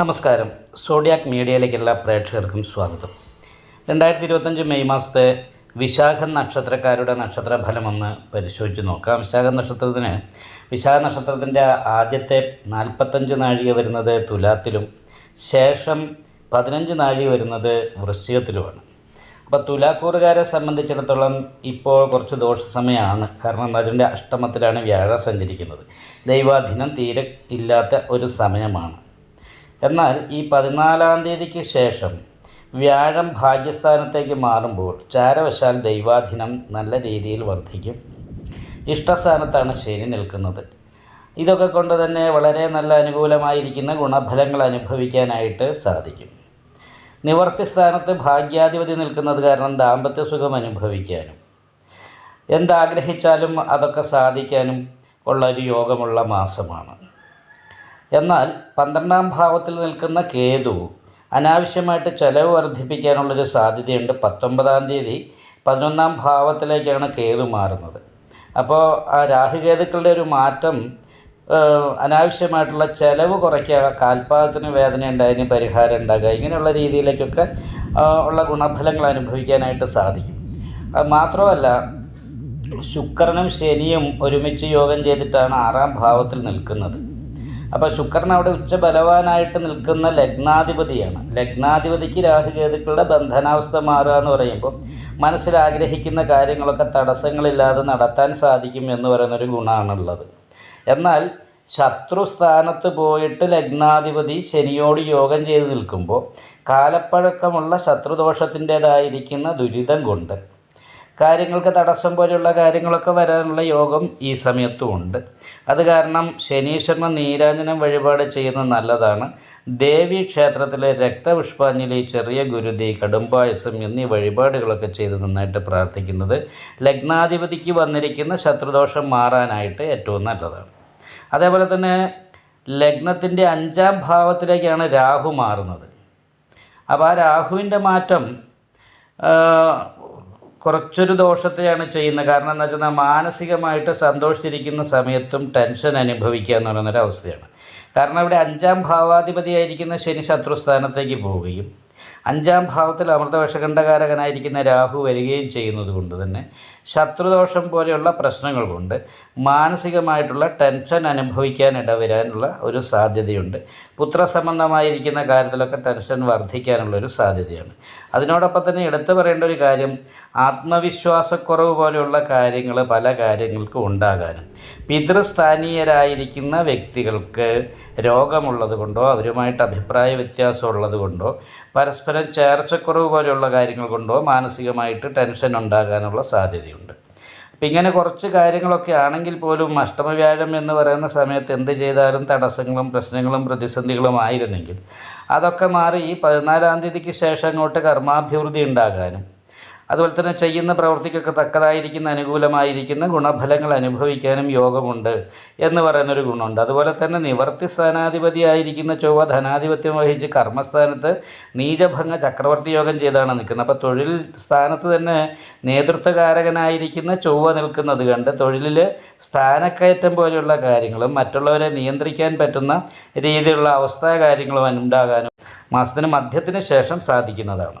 നമസ്കാരം. സോഡിയാക് മീഡിയയിലേക്ക് എല്ലാ പ്രേക്ഷകർക്കും സ്വാഗതം. രണ്ടായിരത്തി ഇരുപത്തഞ്ച് മെയ് മാസത്തെ വിശാഖ നക്ഷത്രക്കാരുടെ നക്ഷത്രഫലം ഒന്ന് പരിശോധിച്ച് നോക്കാം. വിശാഖ നക്ഷത്രത്തിന് വിശാഖ നക്ഷത്രത്തിന്റെ ആദ്യത്തെ നാൽപ്പത്തഞ്ച് നാഴിക വരുന്നത് തുലാത്തിലും ശേഷം പതിനഞ്ച് നാഴിക വരുന്നത് വൃശ്ചികത്തിലുമാണ്. അപ്പോൾ തുലാക്കൂറുകാരെ സംബന്ധിച്ചിടത്തോളം ഇപ്പോൾ കുറച്ച് ദോഷ സമയമാണ് കാരണം എന്താ അഷ്ടമത്തിലാണ് വ്യാഴ സഞ്ചരിക്കുന്നത്. ദൈവാധീനം തീരെ ഇല്ലാത്ത ഒരു സമയമാണ്. എന്നാൽ ഈ പതിനാലാം തീയതിക്ക് ശേഷം വ്യാഴം ഭാഗ്യസ്ഥാനത്തേക്ക് മാറുമ്പോൾ ചാരവശാൽ ദൈവാധീനം നല്ല രീതിയിൽ വർദ്ധിക്കും. ഇഷ്ടസ്ഥാനത്താണ് ശനി നിൽക്കുന്നത്. ഇതൊക്കെ കൊണ്ട് തന്നെ വളരെ നല്ല അനുകൂലമായിരിക്കുന്ന ഗുണഫലങ്ങൾ അനുഭവിക്കാനായിട്ട് സാധിക്കും. നിവർത്തി സ്ഥാനത്ത് ഭാഗ്യാധിപതി നിൽക്കുന്നത് കാരണം ദാമ്പത്യ സുഖം അനുഭവിക്കാനും എന്താഗ്രഹിച്ചാലും അതൊക്കെ സാധിക്കാനും ഉള്ള ഒരു യോഗമുള്ള മാസമാണ്. എന്നാൽ പന്ത്രണ്ടാം ഭാവത്തിൽ നിൽക്കുന്ന കേതു അനാവശ്യമായിട്ട് ചെലവ് വർദ്ധിപ്പിക്കാനുള്ളൊരു സാധ്യതയുണ്ട്. പത്തൊമ്പതാം തീയതി പതിനൊന്നാം ഭാവത്തിലേക്കാണ് കേതു മാറുന്നത്. അപ്പോൾ ആ രാഹുകേതുക്കളുടെ ഒരു മാറ്റം അനാവശ്യമായിട്ടുള്ള ചെലവ് കുറയ്ക്കുക കാൽപാദത്തിന് വേദന ഉണ്ടായതിന് പരിഹാരം ഉണ്ടാകുക ഇങ്ങനെയുള്ള രീതിയിലേക്കൊക്കെ ഉള്ള ഗുണഫലങ്ങൾ അനുഭവിക്കാനായിട്ട് സാധിക്കും. അത് മാത്രമല്ല ശുക്രനും ശനിയും ഒരുമിച്ച് യോഗം ചെയ്തിട്ടാണ് ആറാം ഭാവത്തിൽ നിൽക്കുന്നത്. അപ്പോൾ ശുക്രൻ അവിടെ ഉച്ച ബലവാനായിട്ട് നിൽക്കുന്ന ലഗ്നാധിപതിയാണ്. ലഗ്നാധിപതിക്ക് രാഹുകേതുക്കളുടെ ബന്ധനാവസ്ഥ മാറുക എന്ന് പറയുമ്പോൾ മനസ്സിൽ ആഗ്രഹിക്കുന്ന കാര്യങ്ങളൊക്കെ തടസ്സങ്ങളില്ലാതെ നടത്താൻ സാധിക്കും എന്ന് പറയുന്നൊരു ഗുണമാണുള്ളത്. എന്നാൽ ശത്രുസ്ഥാനത്ത് പോയിട്ട് ലഗ്നാധിപതി ശനിയോട് യോഗം ചെയ്ത് നിൽക്കുമ്പോൾ കാലപ്പഴക്കമുള്ള ശത്രുദോഷത്തിന്റേതായിരിക്കുന്ന ദുരിതം കൊണ്ട് കാര്യങ്ങൾക്ക് തടസ്സം പോലെയുള്ള കാര്യങ്ങളൊക്കെ വരാനുള്ള യോഗം ഈ സമയത്തും ഉണ്ട്. അത് കാരണം ശനീശ്വരന് നീരാഞ്ജനം വഴിപാട് ചെയ്യുന്നത് നല്ലതാണ്. ദേവി ക്ഷേത്രത്തിലെ രക്തപുഷ്പാഞ്ജലി ചെറിയ ഗുരുതി കടുംപായസം എന്നീ വഴിപാടുകളൊക്കെ ചെയ്ത് നന്നായിട്ട് പ്രാർത്ഥിക്കുന്നത് ലഗ്നാധിപതിക്ക് വന്നിരിക്കുന്ന ശത്രുദോഷം മാറാനായിട്ട് ഏറ്റവും നല്ലതാണ്. അതേപോലെ തന്നെ ലഗ്നത്തിന്റെ അഞ്ചാം ഭാവത്തിലേക്കാണ് രാഹു മാറുന്നത്. അപ്പോൾ ആ രാഹുവിന്റെ മാറ്റം കുറച്ചൊരു ദോഷത്തെയാണ് ചെയ്യുന്നത്. കാരണം എന്താ വെച്ചാൽ മാനസികമായിട്ട് സന്തോഷിച്ചിരിക്കുന്ന സമയത്തും ടെൻഷൻ അനുഭവിക്കുക എന്ന് പറയുന്നൊരു അവസ്ഥയാണ്. കാരണം ഇവിടെ അഞ്ചാം ഭാവാധിപതിയായിരിക്കുന്ന ശനി ശത്രുസ്ഥാനത്തേക്ക് പോവുകയും അഞ്ചാം ഭാവത്തിൽ അമൃതവശകണ്ഠകാരകനായിരിക്കുന്ന രാഹു വരികയും ചെയ്യുന്നത് കൊണ്ട് തന്നെ ശത്രുദോഷം പോലെയുള്ള പ്രശ്നങ്ങൾ കൊണ്ട് മാനസികമായിട്ടുള്ള ടെൻഷൻ അനുഭവിക്കാൻ ഇടവരാനുള്ള ഒരു സാധ്യതയുണ്ട്. പുത്രസംബന്ധമായിരിക്കുന്ന കാര്യത്തിലൊക്കെ ടെൻഷൻ വർദ്ധിക്കാനുള്ള ഒരു സാധ്യതയാണ്. അതിനോടൊപ്പം തന്നെ എടുത്തു പറയേണ്ട ഒരു കാര്യം ആത്മവിശ്വാസക്കുറവ് പോലെയുള്ള കാര്യങ്ങൾ പല കാര്യങ്ങൾക്കും ഉണ്ടാകാനും. പിതൃസ്ഥാനീയരായിരിക്കുന്ന വ്യക്തികൾക്ക് രോഗമുള്ളത് കൊണ്ടോ അവരുമായിട്ട് അഭിപ്രായ വ്യത്യാസം ഉള്ളത് കൊണ്ടോ പരസ്പരം ചേർച്ചക്കുറവ് പോലെയുള്ള കാര്യങ്ങൾ കൊണ്ടോ മാനസികമായിട്ട് ടെൻഷൻ ഉണ്ടാകാനുള്ള സാധ്യതയുണ്ട്. അപ്പം ഇങ്ങനെ കുറച്ച് കാര്യങ്ങളൊക്കെ ആണെങ്കിൽ പോലും അഷ്ടമവ്യാഴം എന്ന് പറയുന്ന സമയത്ത് എന്ത് ചെയ്താലും തടസ്സങ്ങളും പ്രശ്നങ്ങളും പ്രതിസന്ധികളും ആയിരുന്നെങ്കിൽ അതൊക്കെ മാറി ഈ പതിനാലാം തീയതിക്ക് ശേഷം അങ്ങോട്ട് കർമാഭിവൃദ്ധി ഉണ്ടാകാനും അതുപോലെ തന്നെ ചെയ്യുന്ന പ്രവൃത്തിക്കൊക്കെ തക്കതായിരിക്കുന്ന അനുകൂലമായിരിക്കുന്ന ഗുണഫലങ്ങൾ അനുഭവിക്കാനും യോഗമുണ്ട് എന്ന് പറയുന്നൊരു ഗുണമുണ്ട്. അതുപോലെ തന്നെ നിവർത്തി സ്ഥാനാധിപതിയായിരിക്കുന്ന ചൊവ്വ ധനാധിപത്യം വഹിച്ച് കർമ്മസ്ഥാനത്ത് നീചഭംഗ ചക്രവർത്തി യോഗം ചെയ്താണ് നിൽക്കുന്നത്. അപ്പോൾ തൊഴിൽ സ്ഥാനത്ത് തന്നെ നേതൃത്വകാരകനായിരിക്കുന്ന ചൊവ്വ നിൽക്കുന്നത് കണ്ട് തൊഴിലിൽ സ്ഥാനക്കയറ്റം പോലെയുള്ള കാര്യങ്ങളും മറ്റുള്ളവരെ നിയന്ത്രിക്കാൻ പറ്റുന്ന രീതിയിലുള്ള അവസ്ഥ കാര്യങ്ങളും ഉണ്ടാകാനും മാസത്തിന് മധ്യത്തിന് ശേഷം സാധിക്കുന്നതാണ്.